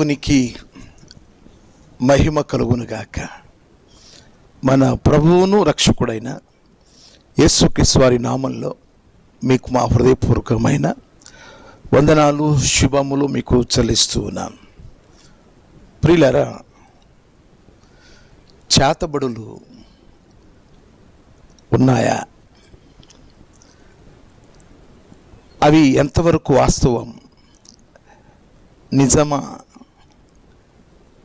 దేవునికి మహిమ కలుగునుగాక. మన ప్రభువును రక్షకుడైన యేసుక్రీస్తు నామంలో మీకు మా హృదయపూర్వకమైన వందనాలు శుభములు మీకు చెల్లిస్తూ ఉన్నాను ప్రియులరా చేతబడులు ఉన్నాయా? అవి ఎంతవరకు వాస్తవం? నిజమా?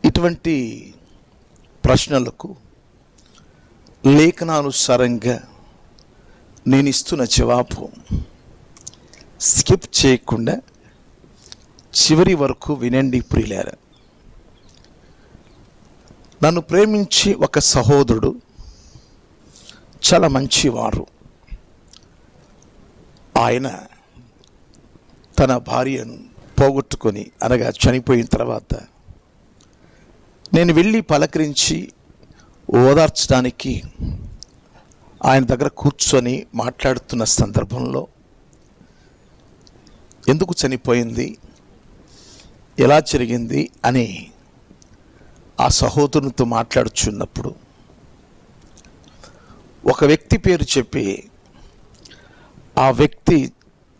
ఇటువంటి ప్రశ్నలకు లేఖనానుసారంగా నేను ఇస్తున్న జవాబు స్కిప్ చేయకుండా చివరి వరకు వినండి ప్రియులారా. నన్ను ప్రేమించి ఒక సహోదరుడు చాలా మంచివారు. ఆయన తన భార్యను పోగొట్టుకొని అనగా చనిపోయిన తర్వాత నేను వెళ్ళి పలకరించి ఓదార్చడానికి ఆయన దగ్గర కూర్చొని మాట్లాడుతున్న సందర్భంలో ఎందుకు చనిపోయింది ఎలా జరిగింది అని ఆ సహోదరునితో మాట్లాడుచున్నప్పుడు ఒక వ్యక్తి పేరు చెప్పి ఆ వ్యక్తి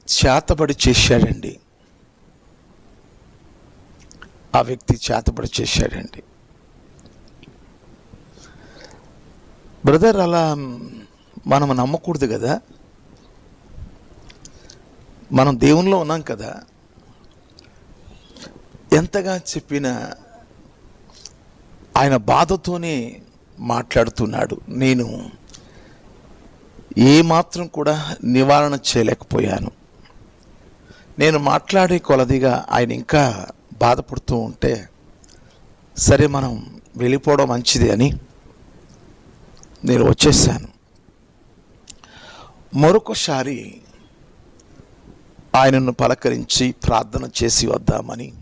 చేతబడి చేశాడండి. ఆ వ్యక్తి చేతబడి చేశాడండి. బ్రదర్ అలా మనం నమ్మకూడదు కదా? మనం దేవునిలో ఉన్నాం కదా? ఎంతగా చెప్పినా ఆయన బాధతోనే మాట్లాడుతున్నాడు. నేను ఏమాత్రం కూడా నివారణ చేయలేకపోయాను. నేను మాట్లాడే కొలదిగా ఆయన ఇంకా బాధపడుతూ ఉంటే సరే మనం వెళ్ళిపోవడం మంచిది అని నేను వచ్చేసాను. మరొకసారి ఆయనను పలకరించి ప్రార్థన చేసి వద్దామని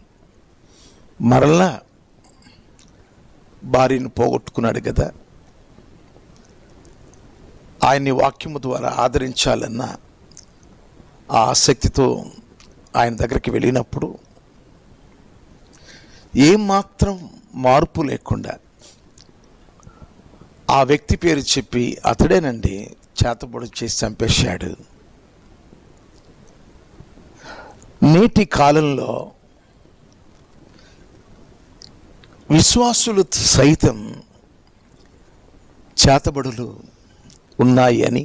మరలా భార్యను పోగొట్టుకున్నాడు కదా. ఆయన్ని వాక్యము ద్వారా ఆదరించాలన్న ఆ ఆసక్తితో ఆయన దగ్గరికి వెళ్ళినప్పుడు ఏమాత్రం మార్పు లేకుండా ఆ వ్యక్తి పేరు చెప్పి అతడేనండి చేతబడి చేసి చంపేశాడు. నేటి కాలంలో విశ్వాసులు సైతం చేతబడులు ఉన్నాయి అని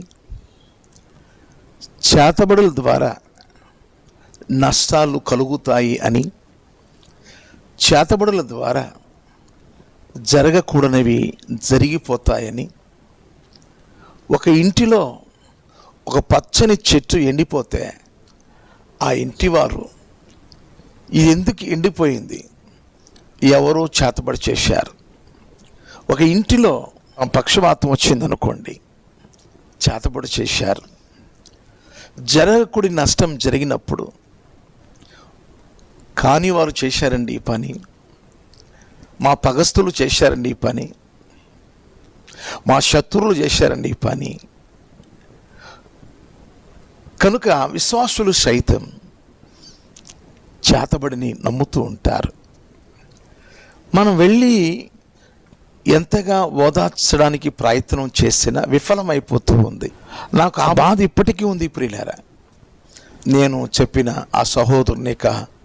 చేతబడుల ద్వారా నష్టాలు కలుగుతాయి అని చేతబడుల ద్వారా జరగకూడనివి జరిగిపోతాయని. ఒక ఇంటిలో ఒక పచ్చని చెట్టు ఎండిపోతే ఆ ఇంటివారు ఇది ఎందుకు ఎండిపోయింది? ఎవరో చేతబడి చేశారు. ఒక ఇంటిలో పక్షవాతం వచ్చిందనుకోండి చేతబడి చేశారు. జరగకుడి నష్టం జరిగినప్పుడు కానీ వారు చేశారండి ఈ పని. మా పగస్తులు చేశారండి ఈ పని. మా శత్రువులు చేశారండి ఈ పని. కనుక విశ్వాసులు సైతం చేతబడిని నమ్ముతూ ఉంటారు. మనం వెళ్ళి ఎంతగా ఓదార్చడానికి ప్రయత్నం చేసినా విఫలమైపోతూ ఉంది. నాకు ఆ బాధ ఇప్పటికీ ఉంది ప్రియులారా. నేను చెప్పిన ఆ సహోదరుని యొక్క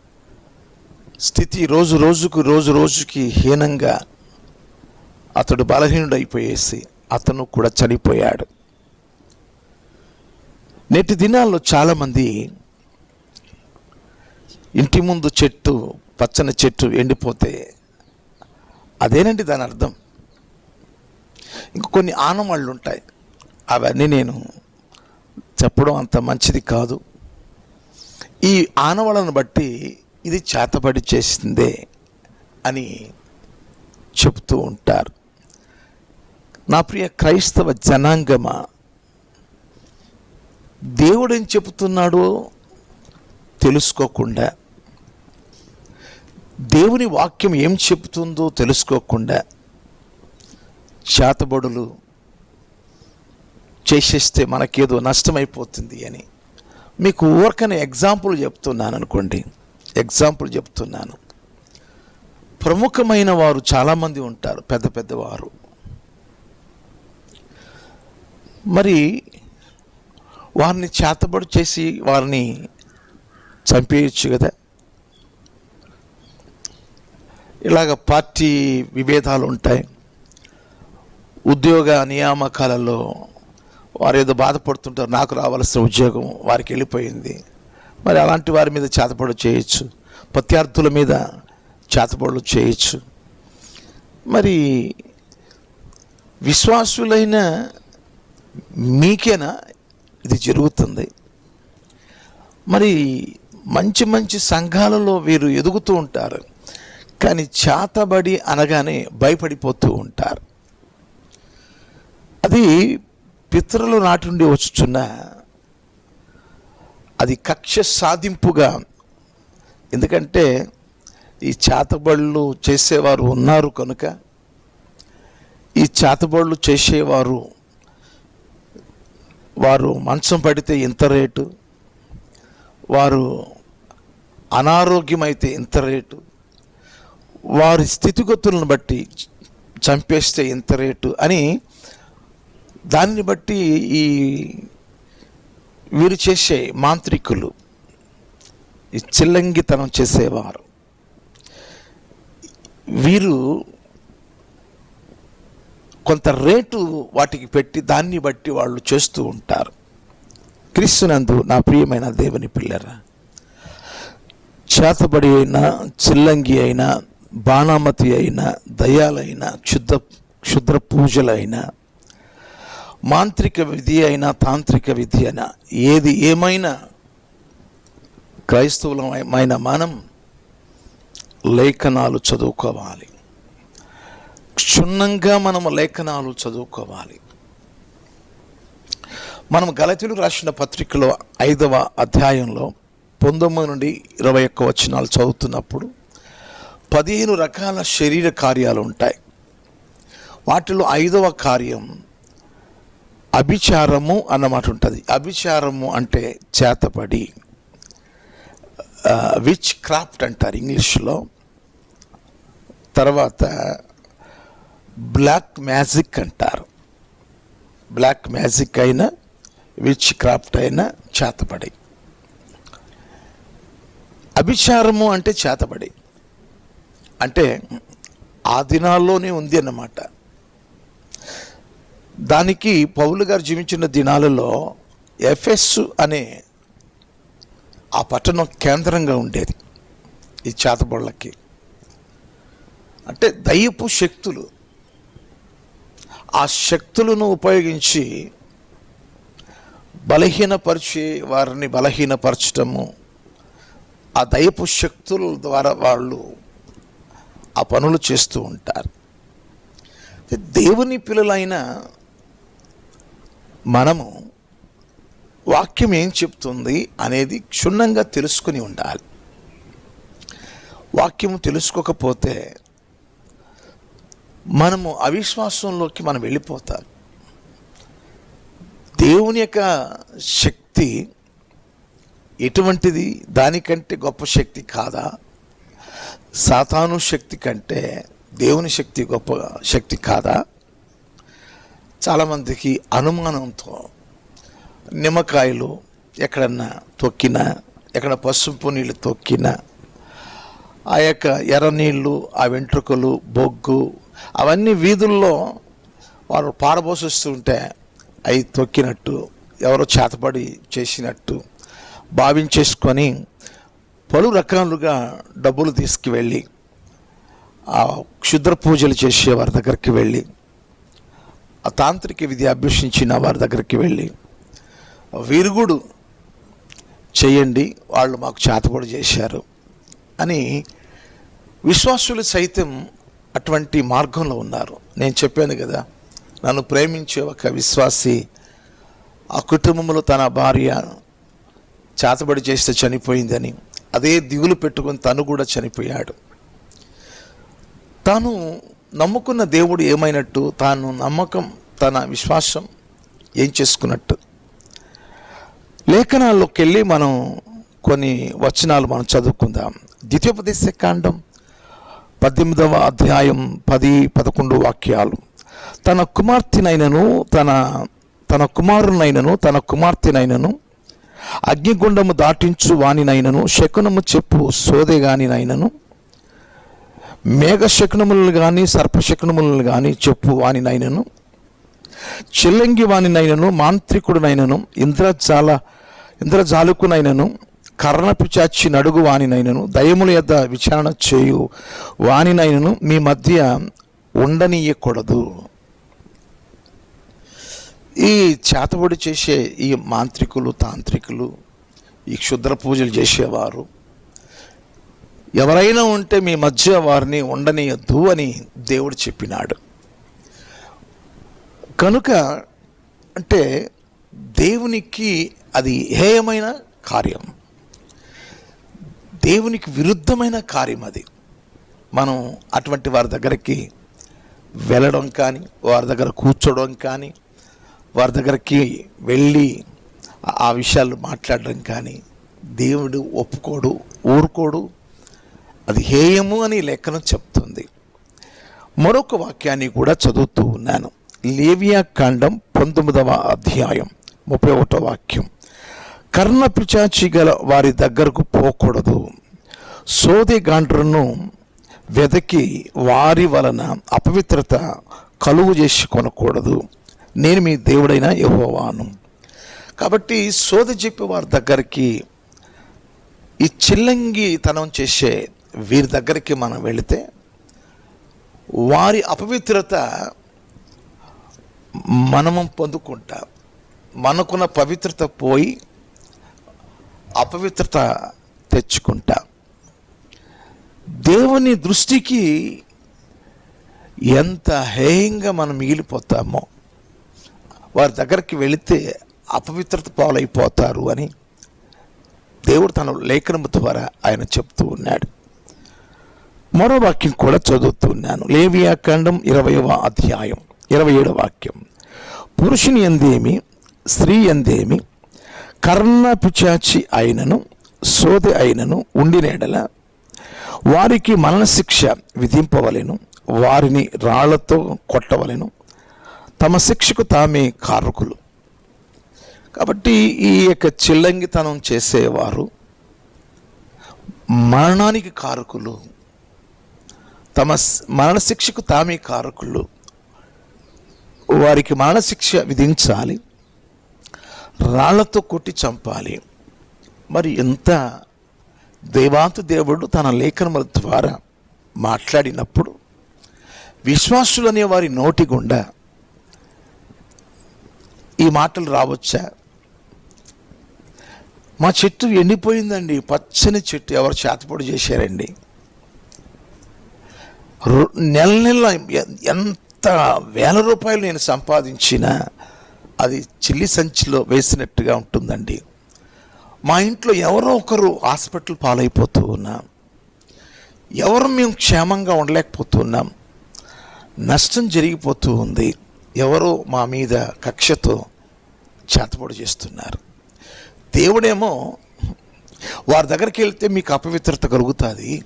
స్థితి రోజు రోజుకు రోజు రోజుకి హీనంగా అతడు బలహీనుడైపోయేసి అతను కూడా చనిపోయాడు. నేటి దినాల్లో చాలామంది ఇంటి ముందు చెట్టు పచ్చని చెట్టు ఎండిపోతే అదేనండి దాని అర్థం. ఇంక కొన్ని ఆనవాళ్ళు ఉంటాయి. అవన్నీ నేను చెప్పడం అంత మంచిది కాదు. ఈ ఆనవాళ్ళను బట్టి ఇది చేతబడి చేసిందే అని చెప్తూ ఉంటారు. నా ప్రియ క్రైస్తవ జనాంగమ దేవుడు ఏం చెబుతున్నాడో తెలుసుకోకుండా దేవుని వాక్యం ఏం చెబుతుందో తెలుసుకోకుండా చేతబడులు చేసేస్తే మనకేదో నష్టమైపోతుంది అని. మీకు ఊరకనే ఎగ్జాంపుల్ చెప్తున్నాను అనుకోండి. ఎగ్జాంపుల్ చెప్తున్నాను. ప్రముఖమైన వారు చాలామంది ఉంటారు పెద్ద పెద్దవారు మరి వారిని చేతబడి చేసి వారిని చంపేయచ్చు కదా? ఇలాగ పార్టీ విభేదాలు ఉంటాయి. ఉద్యోగ నియామకాలలో వారు ఏదో బాధపడుతుంటారు నాకు రావాల్సిన ఉద్యోగం వారికి వెళ్ళిపోయింది. మరి అలాంటి వారి మీద చేతపడు చేయొచ్చు. ప్రత్యర్థుల మీద చేతపడులు చేయొచ్చు. మరి విశ్వాసులైన మీకేనా ఇది జరుగుతుంది? మరి మంచి మంచి సంఘాలలో వీరు ఎదుగుతూ ఉంటారు. కానీ చేతబడి అనగానే భయపడిపోతూ ఉంటారు. అది పితరుల నాటి నుండి వచ్చుచున్న అది కక్ష సాధింపుగా. ఎందుకంటే ఈ చేతబడులు చేసేవారు ఉన్నారు కనుక ఈ చేతబడులు చేసేవారు వారు మంచం పడితే ఇంత రేటు వారు అనారోగ్యమైతే ఇంత రేటు వారి స్థితిగతులను బట్టి చంపేస్తే ఇంత రేటు అని దాన్ని బట్టి ఈ వీరు చేసే మాంత్రికులు ఈ చిల్లంగితనం చేసేవారు. వీరు కొంత రేటు వాటికి పెట్టి దాన్ని బట్టి వాళ్ళు చేస్తూ ఉంటారు. క్రీస్తునందు నా ప్రియమైన దేవుని పిల్లరా చేతబడి అయినా చిల్లంగి అయినా బాణామతి అయినా దయాలైన క్షుద్ర క్షుద్ర పూజలైనా మాంత్రిక విధి అయినా తాంత్రిక విధి అయినా ఏది ఏమైనా క్రైస్తవులమైన మనం లేఖనాలు చదువుకోవాలి. క్షుణ్ణంగా మనము లేఖనాలు చదువుకోవాలి. మనం గలతీలు రాసిన పత్రికలో ఐదవ అధ్యాయంలో పంతొమ్మిది నుండి ఇరవై ఒక్క వచనాలు చదువుతున్నప్పుడు పదిహేను రకాల శరీర కార్యాలు ఉంటాయి. వాటిలో ఐదవ కార్యం అభిచారము అన్నమాట ఉంటుంది. అభిచారము అంటే చేతపడి విచ్ క్రాఫ్ట్ అంటారు ఇంగ్లీష్లో. తర్వాత బ్లాక్ మ్యాజిక్ అంటారు. బ్లాక్ మ్యాజిక్ అయినా విచ్ క్రాఫ్ట్ అయినా చేతపడి. అభిచారము అంటే చేతబడి అంటే ఆ దినాల్లోనే ఉంది అన్నమాట. దానికి పౌలు గారు జీవించిన దినాలలో ఎఫ్ఎస్ అనే ఆ పట్టణం కేంద్రంగా ఉండేది. ఈ చేతబడులకి. అంటే దయ్యపు శక్తులు. ఆ శక్తులను ఉపయోగించి బలహీనపరిచే వారిని బలహీనపరచటము ఆ దయపు శక్తుల ద్వారా వాళ్ళు ఆ పనులు చేస్తూ ఉంటారు. దేవుని పిల్లలైన మనము వాక్యం ఏం చెప్తుంది అనేది క్షుణ్ణంగా తెలుసుకుని ఉండాలి. వాక్యము తెలుసుకోకపోతే మనము అవిశ్వాసంలోకి మనం వెళ్ళిపోతాం. దేవుని యొక్క శక్తి ఎటువంటిది? దానికంటే గొప్ప శక్తి కాదా? సాతాను శక్తి కంటే దేవుని శక్తి గొప్ప శక్తి కాదా? చాలామందికి అనుమానంతో నిమ్మకాయలు ఎక్కడన్నా తొక్కినా ఎక్కడ పసుపు నీళ్ళు తొక్కినా ఆ యొక్క ఎర్ర నీళ్ళు ఆ వెంట్రుకలు బొగ్గు అవన్నీ వీధుల్లో వారు పారబోసిస్తుంటే అవి తొక్కినట్టు ఎవరో చేతపడి చేసినట్టు భావించేసుకొని పలు రకాలుగా డబ్బులు తీసుకువెళ్ళి ఆ క్షుద్ర పూజలు చేసే వారి దగ్గరికి వెళ్ళి ఆ తాంత్రిక విద్య అభ్యసించిన వారి దగ్గరికి వెళ్ళి విరుగుడు చేయండి వాళ్ళు మాకు చేతపడి చేశారు అని విశ్వాసులు సైతం అటువంటి మార్గంలో ఉన్నారు. నేను చెప్పాను కదా నన్ను ప్రేమించే ఒక విశ్వాసి ఆ కుటుంబంలో తన భార్య చేతబడి చేస్తే చనిపోయిందని అదే దిగులు పెట్టుకుని తను కూడా చనిపోయాడు. తాను నమ్ముకున్న దేవుడు ఏమైనట్టు తాను నమ్మకం తన విశ్వాసం ఏం చేసుకున్నట్టు. లేఖనాల్లోకి వెళ్ళి మనం కొన్ని వచనాలు మనం చదువుకుందాం. ద్వితీయోపదేశ కాండం పద్దెనిమిదవ అధ్యాయం పది పదకొండు వాక్యాలు. తన కుమార్తెనైనను తన తన కుమారునైనను తన కుమార్తెనైనను అగ్నిగుండము దాటించు వానినైనను శకునము చెప్పు సోదెగానినైనను మేఘశకునములను కానీ సర్పశకునములను కానీ చెప్పు వాని నైనను చిల్లంగి వానినైనను మాంత్రికుడునైనను ఇంద్రజాల ఇంద్రజాలుకునైనను కర్ణపిచాచి నడుగు వానినైనను దయముల యొద్ద విచారణ చేయు వానినైనను మీ మధ్య ఉండనీయకూడదు. ఈ చేతబడి చేసే ఈ మాంత్రికులు తాంత్రికులు ఈ క్షుద్ర పూజలు చేసేవారు ఎవరైనా ఉంటే మీ మధ్య వారిని ఉండనీయద్దు అని దేవుడు చెప్పినాడు. కనుక అంటే దేవునికి అది హేయమైన కార్యం. దేవునికి విరుద్ధమైన కార్యం అది. మనం అటువంటి వారి దగ్గరికి వెళ్ళడం కానీ వారి దగ్గర కూర్చోవడం కానీ వారి దగ్గరికి వెళ్ళి ఆ- ఆ విషయాలు మాట్లాడడం కానీ దేవుడు ఒప్పుకోడు ఊరుకోడు. అది హేయము అని లేఖనం చెప్తుంది. మరొక వాక్యాన్ని కూడా చదువుతూ ఉన్నాను. లేవియా కాండం పంతొమ్మిదవ అధ్యాయం ముప్పై ఒకటో వాక్యం. కర్ణ పిచాచి గల వారి దగ్గరకు పోకూడదు. సోది గాండ్రను వెదకి వారి వలన అపవిత్రత కలుగు చేసి కొనకూడదు. నేను మీ దేవుడైన యహోవాను. కాబట్టి సోది చెప్పే వారి దగ్గరికి ఈ చిల్లంగి తనం చేసే వీరి దగ్గరికి మనం వెళితే వారి అపవిత్రత మనము పొందుకుంటాం. మనకున్న పవిత్రత పోయి అపవిత్రత తెచ్చుకుంటా. దేవుని దృష్టికి ఎంత హేయంగా మనం మిగిలిపోతామో వారి దగ్గరికి వెళితే అపవిత్రత పాలైపోతారు అని దేవుడు తన లేఖనం ద్వారా ఆయన చెప్తూ ఉన్నాడు. మరో వాక్యం కూడా చదువుతున్నాను లేవియా ఖండం ఇరవయవ అధ్యాయం ఇరవై ఏడవ వాక్యం. పురుషుని ఎందేమి స్త్రీ ఎందేమి కర్ణ పిచాచి అయినను సోది అయినను ఉండినేడల వారికి మరణశిక్ష విధింపవలెను వారిని రాళ్ళతో కొట్టవలెను తమ శిక్షకు తామే కారకులు. కాబట్టి ఈ యొక్క చిల్లంగితనం చేసేవారు మరణానికి కారకులు. తమ స్- మరణశిక్షకు తామే కారకులు వారికి మరణశిక్ష విధించాలి. రాళ్ళతో కొట్టి చంపాలి. మరి ఎంత దేవాంత దేవుడు తన లేఖనముల ద్వారా మాట్లాడినప్పుడు విశ్వాసులనే అనే వారి నోటి గుండా ఈ మాటలు రావచ్చా? మా చెట్టు ఎండిపోయిందండి. పచ్చని చెట్టు. ఎవరు చేతపడి చేశారండి? నెల నెల ఎంత వేల రూపాయలు నేను సంపాదించినా అది చిల్లి సంచిలో వేసినట్టుగా ఉంటుందండి. మా ఇంట్లో ఎవరో ఒకరు హాస్పిటల్ పాలైపోతూ ఉన్నాం ఎవరు మేము క్షేమంగా ఉండలేకపోతున్నాం నష్టం జరిగిపోతూ ఉంది ఎవరో మా మీద కక్షతో చేతపొడి చేస్తున్నారు. దేవుడేమో వారి దగ్గరికి వెళ్తే మీకు అపవిత్రత కలుగుతుంది.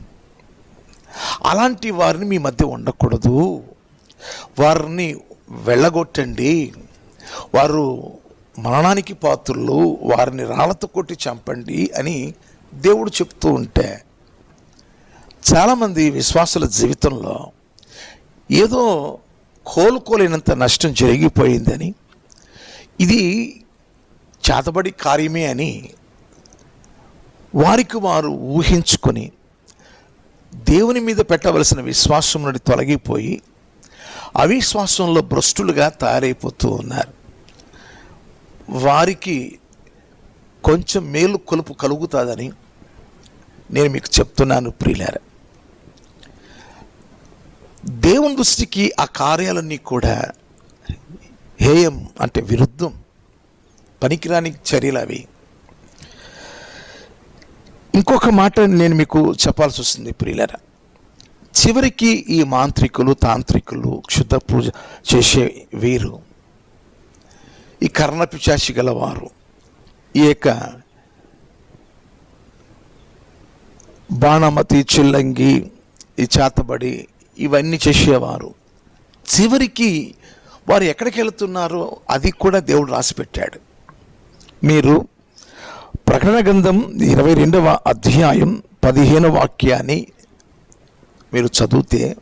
అలాంటి వారిని మీ మధ్య ఉండకూడదు. వారిని వెళ్ళగొట్టండి. వారు మరణానికి పాత్రులు వారిని రాళ్ళతో కొట్టి చంపండి అని దేవుడు చెప్తూ ఉంటే చాలామంది విశ్వాసుల జీవితంలో ఏదో కోలుకోలేనంత నష్టం జరిగిపోయిందని ఇది చేతబడి కార్యమే అని వారికి వారు ఊహించుకొని దేవుని మీద పెట్టవలసిన విశ్వాసం నుండి తొలగిపోయి అవిశ్వాసంలో భ్రష్టులుగా తయారైపోతూ ఉన్నారు. వారికి కొంచెం మేలు కొలుపు కలుగుతుందని నేను మీకు చెప్తున్నాను ప్రియులారా. దేవుని దృష్టికి ఆ కార్యాలన్నీ కూడా హేయం అంటే విరుద్ధం పనికిరాని చర్యలు అవి. ఇంకొక మాట నేను మీకు చెప్పాల్సి వస్తుంది ప్రియులరా. చివరికి ఈ మాంత్రికులు తాంత్రికులు క్షుద్ధ పూజ చేసే వీరు ఈ కర్ణపిచాసి గలవారు ఈ యొక్క బాణమతి చిల్లంగి ఈ చేతబడి ఇవన్నీ చేసేవారు. చివరికి వారు ఎక్కడికి వెళుతున్నారో అది కూడా దేవుడు రాసిపెట్టాడు. మీరు ప్రకటన గ్రంథం ఇరవై రెండవ అధ్యాయం పదిహేను వాక్యాన్ని మీరు చదివితే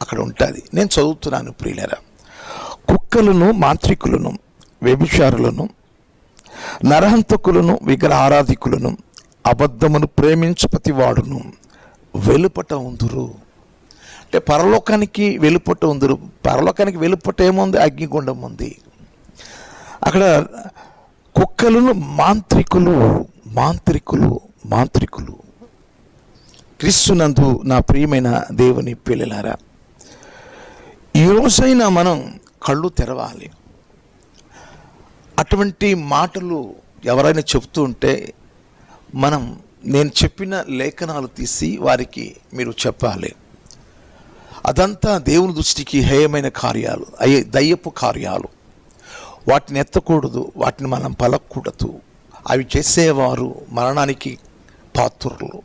అక్కడ ఉంటుంది. నేను చదువుతున్నాను ప్రియులరా. కుక్కలను మాంత్రికులను వ్యభిచారులను నరహంతకులను విగ్రహారాధికులను అబద్ధమును ప్రేమించు ప్రతివాడును వెలుపట ఉందురు. అంటే పరలోకానికి వెలుపట ఉందురు. పరలోకానికి వెలుపట ఏముంది? అగ్నిగుండం ఉంది. అక్కడ కుక్కలను మాంత్రికులు మాంత్రికులు మాంత్రికులు. క్రీస్తునందు నా ప్రియమైన దేవుని పిల్లలారా ఈ రోజైనా మనం కళ్ళు తెరవాలి. అటువంటి మాటలు ఎవరైనా చెప్తూ ఉంటే మనం నేను చెప్పిన లేఖనాలు తీసి వారికి మీరు చెప్పాలి. అదంతా దేవుని దృష్టికి హేయమైన కార్యాలు అయ్యే దయ్యపు కార్యాలు. వాటిని ఎత్తకూడదు వాటిని మనం పలకూడదు. అవి చేసేవారు మరణానికి పాత్రులు.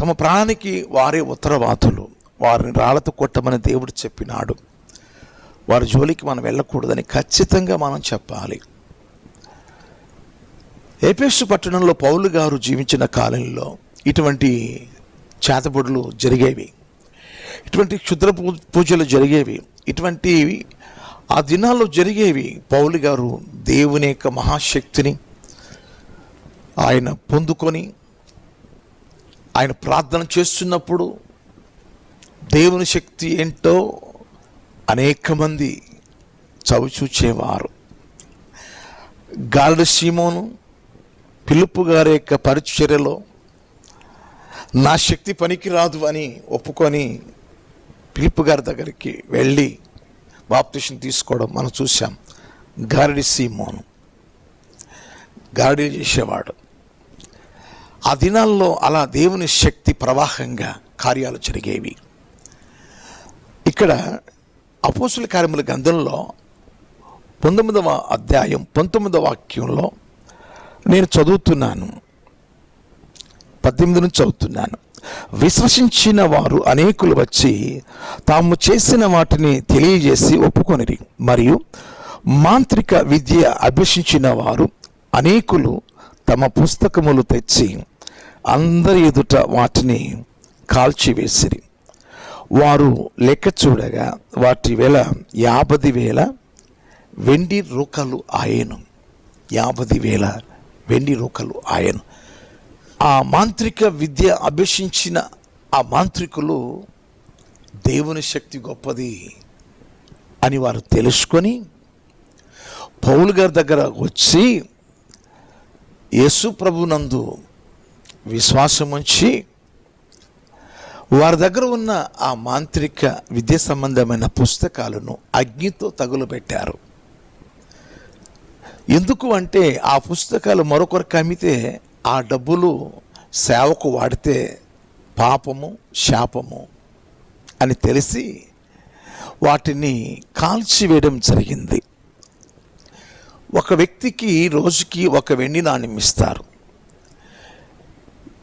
తమ ప్రాణానికి వారే ఉత్తరవాదులు. వారిని రాళ్ళతో కొట్టమని దేవుడు చెప్పినాడు. వారి జోలికి మనం వెళ్ళకూడదని ఖచ్చితంగా మనం చెప్పాలి. ఏపేసు పట్టణంలో పౌలు గారు జీవించిన కాలంలో ఇటువంటి చేతబడులు జరిగేవి. ఇటువంటి క్షుద్ర పూ- పూజలు జరిగేవి. ఇటువంటి ఆ దినాల్లో జరిగేవి. పౌలు గారు దేవుని యొక్క మహాశక్తిని ఆయన పొందుకొని ఆయన ప్రార్థన చేస్తున్నప్పుడు దేవుని శక్తి ఏంటో అనేక మంది చవిచూచేవారు. గాల్డ్ సీమోను పిలుపు గారి యొక్క పరిచర్యలో నా శక్తి పనికి రాదు అని ఒప్పుకొని పిలుపు గారి దగ్గరికి వెళ్ళి బాప్తిషన్ తీసుకోవడం మనం చూసాం గారడి సీమోను. గారడి చేసేవాడు. ఆ దినాల్లో అలా దేవుని శక్తి ప్రవాహంగా కార్యాలు జరిగేవి. ఇక్కడ అపోసుల కార్యముల గ్రంథంలో పంతొమ్మిదవ అధ్యాయం పంతొమ్మిదవ వాక్యంలో నేను చదువుతున్నాను. పద్దెనిమిది నుంచి చదువుతున్నాను. విశ్వసించిన వారు అనేకులు వచ్చి తాము చేసిన వాటిని తెలియజేసి ఒప్పుకొనిరి. మరియు మాంత్రిక విద్య అభ్యసించిన వారు అనేకులు తమ పుస్తకములు తెచ్చి అందరి ఎదుట వాటిని కాల్చివేసిరి. వారు లెక్క చూడగా వాటి వేల యాభై వేల వెండి రూకలు ఆయను. యాభై వేల వెండి రూకలు ఆయను. ఆ మాంత్రిక విద్య అభ్యసించిన ఆ మాంత్రికులు దేవుని శక్తి గొప్పది అని వారు తెలుసుకొని పౌలు గారి దగ్గర వచ్చి యేసు ప్రభునందు విశ్వాసం ఉంచి వారి దగ్గర ఉన్న ఆ మాంత్రిక విద్య సంబంధమైన పుస్తకాలను అగ్నితో తగులుబెట్టారు ఎందుకు అంటే ఆ పుస్తకాలు మరొకరికి అమ్మితే ఆ డబ్బులు సేవకు వాడితే పాపము శాపము అని తెలిసి వాటిని కాల్చివేయడం జరిగింది. ఒక వ్యక్తికి రోజుకి ఒక వెండి నాణ్యం ఇస్తారు.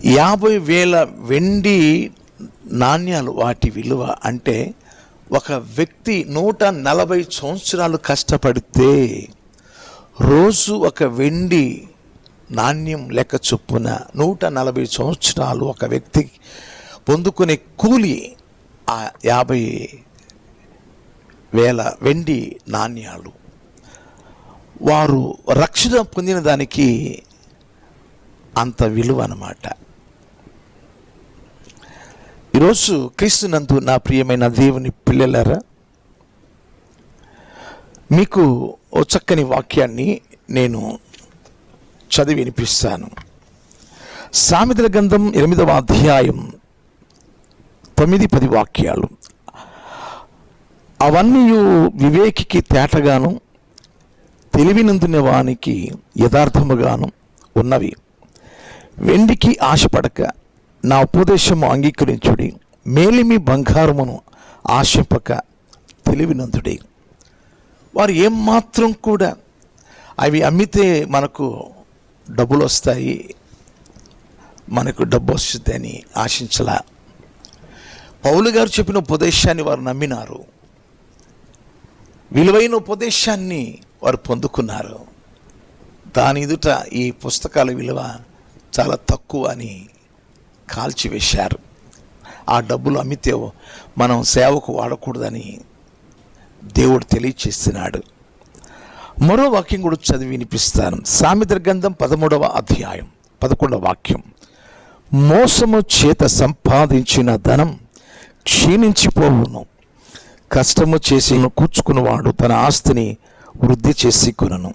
యాభై వేల వెండి నాణ్యాలు వాటి విలువ అంటే ఒక వ్యక్తి నూట నలభై సంవత్సరాలు కష్టపడితే రోజు ఒక వెండి నాణ్యం లెక్క చొప్పున నూట నలభై సంవత్సరాలు ఒక వ్యక్తి పొందుకునే కూలి ఆ యాభై వేల వెండి నాణ్యాలు. వారు రక్షణ పొందిన దానికి అంత విలువ అన్నమాట. ఈరోజు క్రీస్తునందు నా ప్రియమైన దేవుని పిల్లలారా మీకు ఓ చక్కని వాక్యాన్ని నేను చదివి వినిపిస్తాను సామెతల గ్రంథం ఎనిమిదవ అధ్యాయం తొమ్మిది పది వాక్యాలు. అవన్నీ వివేకికి తేటగాను తెలివినందున వానికి యథార్థముగాను ఉన్నవి. వెండికి ఆశపడక నా ఉపదేశము అంగీకరించుడి. మేలిమి బంగారమును ఆశింపక తెలివినందుడి. వారు ఏమాత్రం కూడా అవి అమ్మితే మనకు డబ్బులు వస్తాయి మనకు డబ్బు వస్తుందని ఆశించలా. పౌలు గారు చెప్పిన ఉపదేశాన్ని వారు నమ్మినారు. విలువైన ఉపదేశాన్ని వారు పొందుకున్నారు. దాని ఎదుట ఈ పుస్తకాల విలువ చాలా తక్కువ అని కాల్చివేశారు. ఆ డబ్బులు అమ్మితే మనం సేవకు వాడకూడదని దేవుడు తెలియచేస్తున్నాడు. మరో వాక్యం కూడా చదివి వినిపిస్తాను. సామెత గ్రంథం పదమూడవ అధ్యాయం పదకొండవ వాక్యం. మోసము చేత సంపాదించిన ధనం క్షీణించిపోవును. కష్టము చేసి కూర్చుకున్నవాడు తన ఆస్తిని వృద్ధి చేసి కొనను.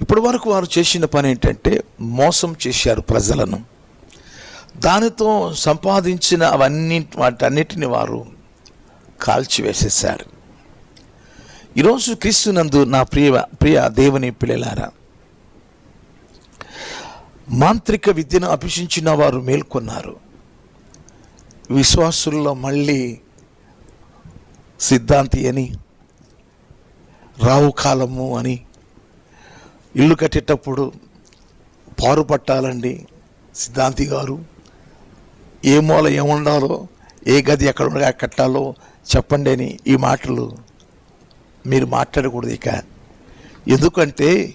ఇప్పటి వరకు వారు చేసిన పని ఏంటంటే మోసం చేశారు ప్రజలను. దానితో సంపాదించిన అవన్నీ వాటన్నిటిని వారు కాల్చివేసేశారు. ఈరోజు క్రీస్తునందు నా ప్రియ ప్రియ దేవుని పిల్లలారా మాంత్రిక విద్యను అభ్యసించిన వారు మేల్కొన్నారు. విశ్వాసుల్లో మళ్ళీ సిద్ధాంతి అని రావు కాలము అని ఇల్లు కట్టేటప్పుడు పారు పట్టాలండి సిద్ధాంతి గారు. ఏ మూల ఏముండాలో ఏ గది ఎక్కడ కట్టాలో చెప్పండి అని ఈ మాటలు మీరు మాట్లాడకూడదు ఇక. ఎందుకంటే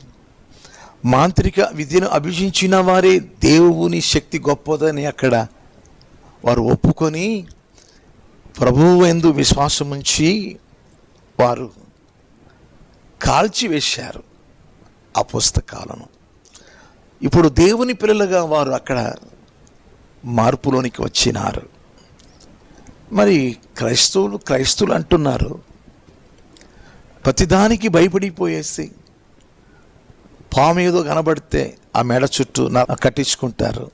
మాంత్రిక విద్యను అభిషించిన వారే దేవుని శక్తి గొప్పదని అక్కడ వారు ఒప్పుకొని ప్రభువు ఎందు విశ్వాసం ఉంచి వారు కాల్చివేశారు ఆ పుస్తకాలను. ఇప్పుడు దేవుని పిల్లలుగా వారు అక్కడ మార్పులోనికి వచ్చినారు. మరి క్రైస్తవులు క్రైస్తవులు అంటున్నారు ప్రతిదానికి భయపడిపోయేసి పాము ఏదో కనబడితే ఆ మెడ చుట్టూ నా- కట్టించుకుంటారు.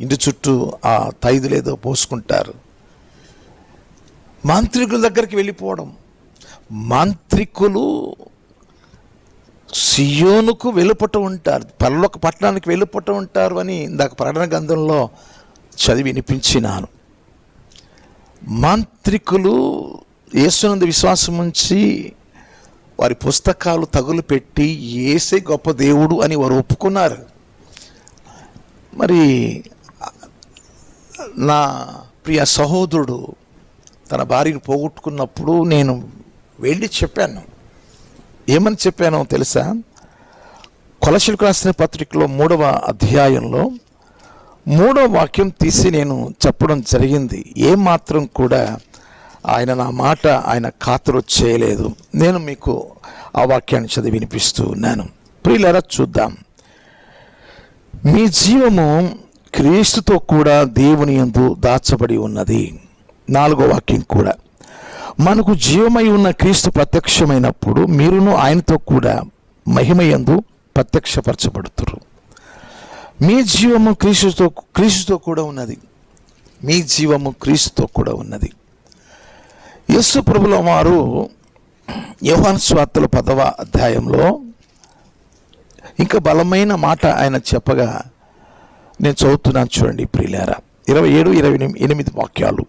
ఇంటి చుట్టూ ఆ తైదులేదో పోసుకుంటారు. మాంత్రికుల దగ్గరికి వెళ్ళిపోవడం. మాంత్రికులు సియోనుకు వెలుపట ఉంటారు. పరలోక పట్టణానికి వెలుపట ఉంటారు అని ఇందాక ప్రకటన గ్రంథంలో చదివి వినిపించినాను. మాంత్రికులు యేసునందు విశ్వాసం ఉంచి వారి పుస్తకాలు తగులు పెట్టి ఏసే గొప్ప దేవుడు అని వారు ఒప్పుకున్నారు. మరి నా ప్రియ సహోదరుడు తన భార్యను పోగొట్టుకున్నప్పుడు నేను వెళ్ళి చెప్పాను. ఏమని చెప్పానో తెలుసా? కొలశిలకు రాసిన పత్రికలో మూడవ అధ్యాయంలో మూడవ వాక్యం తీసి నేను చెప్పడం జరిగింది. ఏ మాత్రం కూడా ఆయన నా మాట ఆయన ఖాతరు చేయలేదు. నేను మీకు ఆ వాక్యాన్ని చదివి వినిపిస్తూ ఉన్నాను ప్రియులరా చూద్దాం. మీ జీవము క్రీస్తుతో కూడా దేవుని యందు దాచబడి ఉన్నది. నాలుగో వాక్యం కూడా. మనకు జీవమై ఉన్న క్రీస్తు ప్రత్యక్షమైనప్పుడు మీరును ఆయనతో కూడా మహిమయందు ప్రత్యక్షపరచబడుతురు. మీ జీవము క్రీస్తుతో క్రీస్తుతో కూడా ఉన్నది. మీ జీవము క్రీస్తుతో కూడా ఉన్నది. యేసు ప్రభుల వారు యోహాన్ స్వార్తల పదవ అధ్యాయంలో ఇంకా బలమైన మాట ఆయన చెప్పగా నేను చదువుతున్నాను చూడండి ప్రియులారా ఇరవై ఏడు ఇరవై ఎనిమిది వాక్యాలు.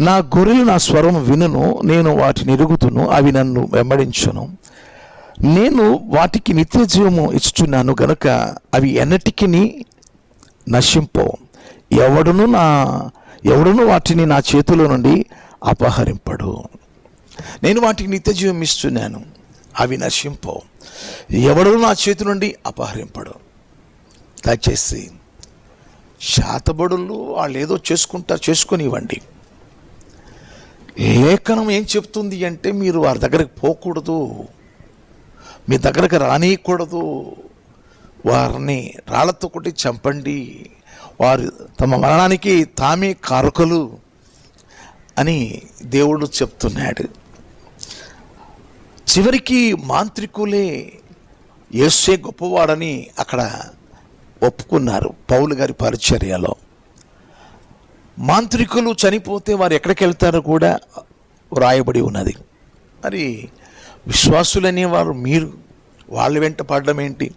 నా గొర్రెలు నా స్వరం వినును నేను వాటిని ఎరుగుతును అవి నన్ను వెంబడించును. నేను వాటికి నిత్య జీవము ఇచ్చుచున్నాను గనుక అవి ఎన్నటికి నశింపవు. ఎవడును నా ఎవడును వాటిని నా చేతిలో నుండి అపహరింపడు. నేను వాటికి నిత్య జీవం ఇస్తున్నాను. అవి నశింపు. ఎవడు నా చేతి నుండి అపహరింపడు. దయచేసి శాతబడులు వాళ్ళు ఏదో చేసుకుంటారు చేసుకునివ్వండి. లేఖనం ఏం చెప్తుంది అంటే మీరు వారి దగ్గరికి పోకూడదు. మీ దగ్గరకు రానియకూడదు. వారిని రాళ్ళతో కొట్టి చంపండి. వారు తమ మరణానికి తామే కారకులు. అని దేవుడు చెప్తున్నాడు. చివరికి మాంత్రికులే యేసే గొప్పవాడని అక్కడ ఒప్పుకున్నారు పౌలు గారి పరిచర్యలో. మాంత్రికులు చనిపోతే వారు ఎక్కడికి వెళ్తారో కూడా వ్రాయబడి ఉన్నది. మరి విశ్వాసులనేవారు మీరు వాళ్ళ వెంట పడడం ఏంటి?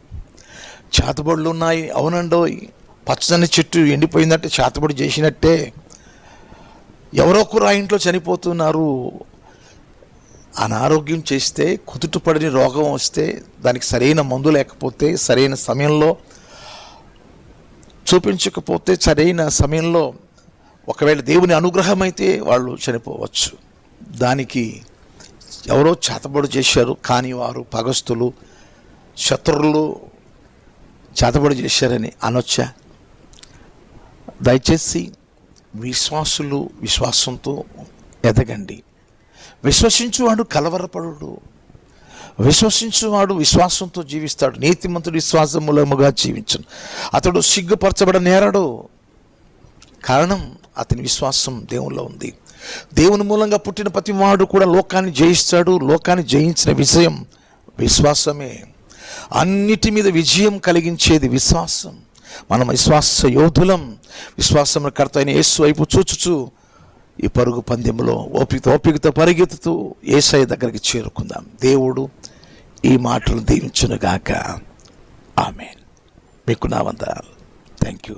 చేతబడులు ఉన్నాయి అవునండోయ్ పచ్చని చెట్టు ఎండిపోయిందంటే చేతబడి చేసినట్టే. ఎవరో ఒకరు ఆ ఇంట్లో చనిపోతున్నారు. అనారోగ్యం చేస్తే కుదుటపడిన రోగం వస్తే దానికి సరైన మందు లేకపోతే సరైన సమయంలో చూపించకపోతే సరైన సమయంలో ఒకవేళ దేవుని అనుగ్రహం అయితే వాళ్ళు చనిపోవచ్చు. దానికి ఎవరో చేతబడు చేశారు కానీ వారు పగస్తులు శత్రులు చేతబడి చేశారని అనొచ్చా? దయచేసి విశ్వాసులు విశ్వాసంతో ఎదగండి. విశ్వసించువాడు కలవరపడు విశ్వసించువాడు విశ్వాసంతో జీవిస్తాడు. నీతిమంతుడు విశ్వాసం మూలముగా జీవించను. అతడు సిగ్గుపరచబడ నేరడు. కారణం అతని విశ్వాసం దేవునిలో ఉంది. దేవుని మూలంగా పుట్టిన ప్రతి వాడు కూడా లోకాన్ని జయిస్తాడు. లోకాన్ని జయించిన విజయం విశ్వాసమే. అన్నిటి మీద విజయం కలిగించేది విశ్వాసం. మనం విశ్వాస యోధులం విశ్వాసం కర్త అయిన యేసు వైపు చూచుచు ఈ పరుగు పందెంలో ఓపిక ఓపికతో పరిగెత్తుతూ ఏసఐ దగ్గరికి చేరుకుందాం. దేవుడు ఈ మాటలు దీవించునుగాక. ఆమె మీకు నా వందనాలు థ్యాంక్ యూ